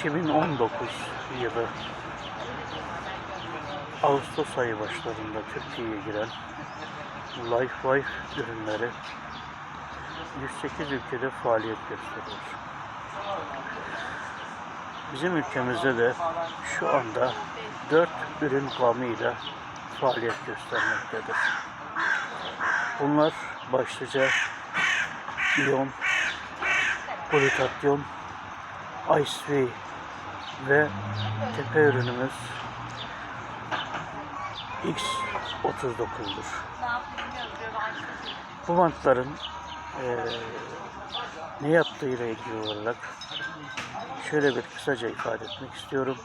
2019 yılı Ağustos ayı başlarında Türkiye'ye giren Lifelife ürünleri 108 ülkede faaliyet gösteriyor. Bizim ülkemizde de şu anda 4 ürün gamıyla faaliyet göstermektedir. Bunlar başlıca iyon, glutatyon, ICV ve tepe ürünümüz X39'dur. Bu bantların eee, ne yaptığıyla ilgili olarak şöyle bir kısaca ifade etmek istiyorum.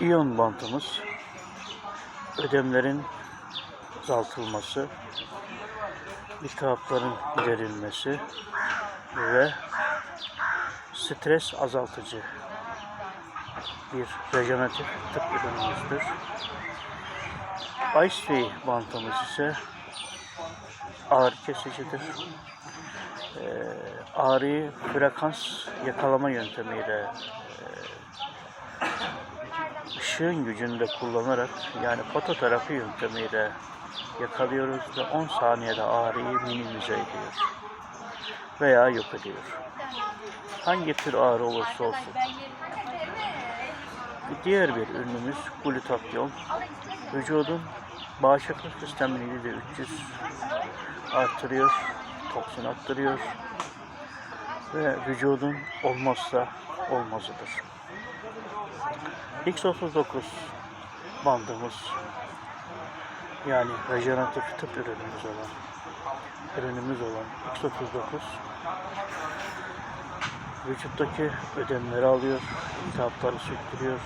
İyon bantımız ödemlerin azaltılması, iltihapların giderilmesi ve stres azaltıcı bir rejeneratif tıp ürünümüzdür. Ice bantımız ise ağrı kesicidir. Ee, ağrıyı frekans yakalama yöntemiyle e, ışığın gücünde kullanarak yani fototerapi yöntemiyle yakalıyoruz ve 10 saniyede ağrıyı minimize ediyor veya yok ediyor. Hangi tür ağrı olursa olsun. Diğer bir ürünümüz glutatyon. Vücudun bağışıklık sistemini de 300 artırıyor, toksin attırıyor ve vücudun olmazsa olmazıdır. X39 bandımız yani rejeneratif tıp ürünümüz olan ürünümüz olan X39 vücuttaki ödemleri alıyor, iltihapları söktürüyor,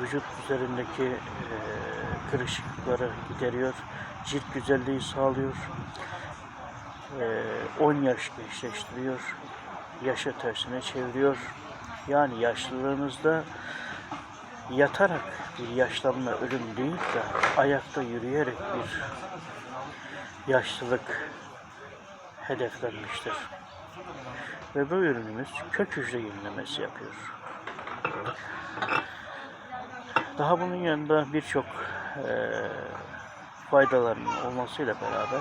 vücut üzerindeki eee, kırışıklıkları gideriyor, cilt güzelliği sağlıyor, eee, 10 yaş gençleştiriyor, yaşa tersine çeviriyor. Yani yaşlılığınızda yatarak bir yaşlanma ölüm değil de ayakta yürüyerek bir yaşlılık hedeflenmiştir. Ve bu ürünümüz kök hücre yenilemesi yapıyor. Daha bunun yanında birçok eee faydalarının olmasıyla beraber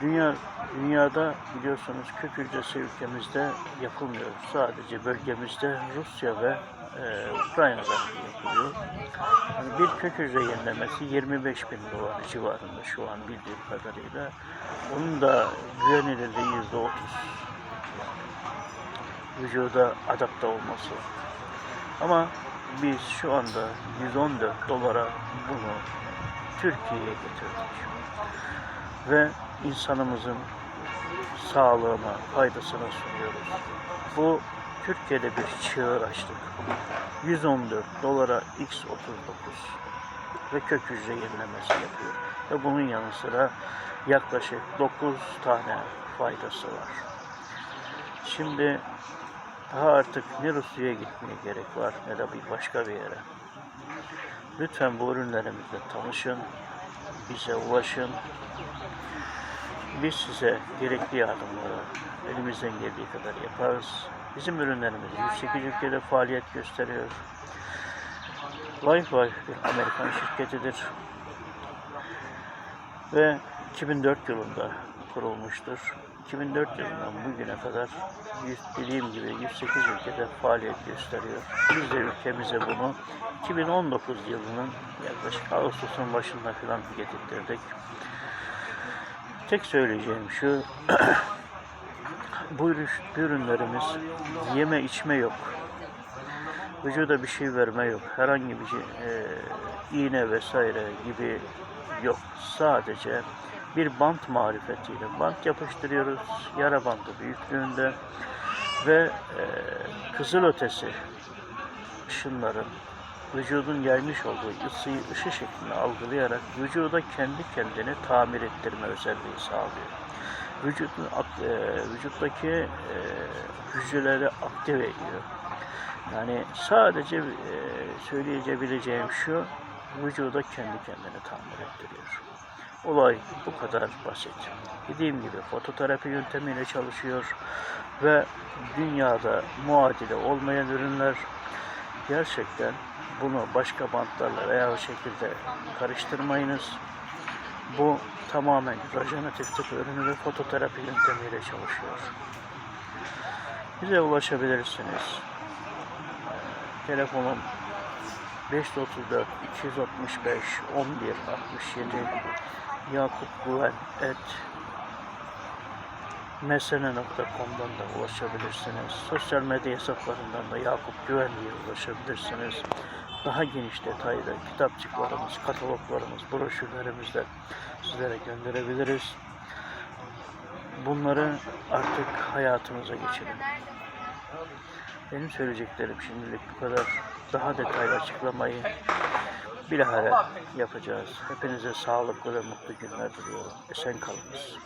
dünya dünyada biliyorsunuz kök hücresi ülkemizde yapılmıyor. Sadece bölgemizde Rusya ve eee, Ukrayna'da yapılıyor. Yani bir kök hücre yenilemesi 25 bin dolar civarında şu an bildiğim kadarıyla. Onun da güvenilirliği yüzde 30 vücuda adapte olması. Ama biz şu anda 114 dolara bunu Türkiye'ye getirdik. Ve insanımızın sağlığına, faydasına sunuyoruz. Bu Türkiye'de bir çığır açtık. 114 dolara X39 ve kök hücre yenilemesi yapıyor. Ve bunun yanı sıra yaklaşık 9 tane faydası var. Şimdi daha artık ne Rusya'ya gitmeye gerek var ne de bir başka bir yere. Lütfen bu ürünlerimizle tanışın, bize ulaşın. Biz size gerekli yardımları elimizden geldiği kadar yaparız. Bizim ürünlerimiz 108 ülkede faaliyet gösteriyor. Lifelife bir Amerikan şirketidir. Ve 2004 yılında kurulmuştur. 2004 yılından bugüne kadar dediğim gibi 108 ülkede faaliyet gösteriyor. Biz de ülkemize bunu 2019 yılının yaklaşık Ağustos'un başında falan getirttirdik. Tek söyleyeceğim şu, bu ürünlerimiz yeme içme yok. Vücuda bir şey verme yok. Herhangi bir şey, e, iğne vesaire gibi yok. Sadece bir bant marifetiyle bant yapıştırıyoruz. Yara bandı büyüklüğünde ve e, kızılötesi ışınların vücudun yaymış olduğu ısıyı ışı şeklinde algılayarak vücuda kendi kendini tamir ettirme özelliği sağlıyor. Vücudun, e, vücuttaki e, hücreleri aktive ediyor. Yani sadece e, söyleyebileceğim şu, vücuda kendi kendini tamir ettiriyor. Olay bu kadar basit. Dediğim gibi fototerapi yöntemiyle çalışıyor ve dünyada muadili olmayan ürünler gerçekten bunu başka bantlarla veya o şekilde karıştırmayınız. Bu tamamen rejeneratif tıp ürünü ve fototerapi yöntemiyle çalışıyor. Bize ulaşabilirsiniz. Telefonum 534 265 11 67 Yakup Güven et mesene.com'dan da ulaşabilirsiniz. Sosyal medya hesaplarından da Yakup Güven diye ulaşabilirsiniz. Daha geniş detaylı kitapçıklarımız, kataloglarımız, broşürlerimizde sizlere gönderebiliriz. Bunları artık hayatımıza geçirelim. Benim söyleyeceklerim şimdilik bu kadar. Daha detaylı açıklamayı bilahare yapacağız. Hepinize sağlıklı ve mutlu günler diliyorum. Esen kalınız.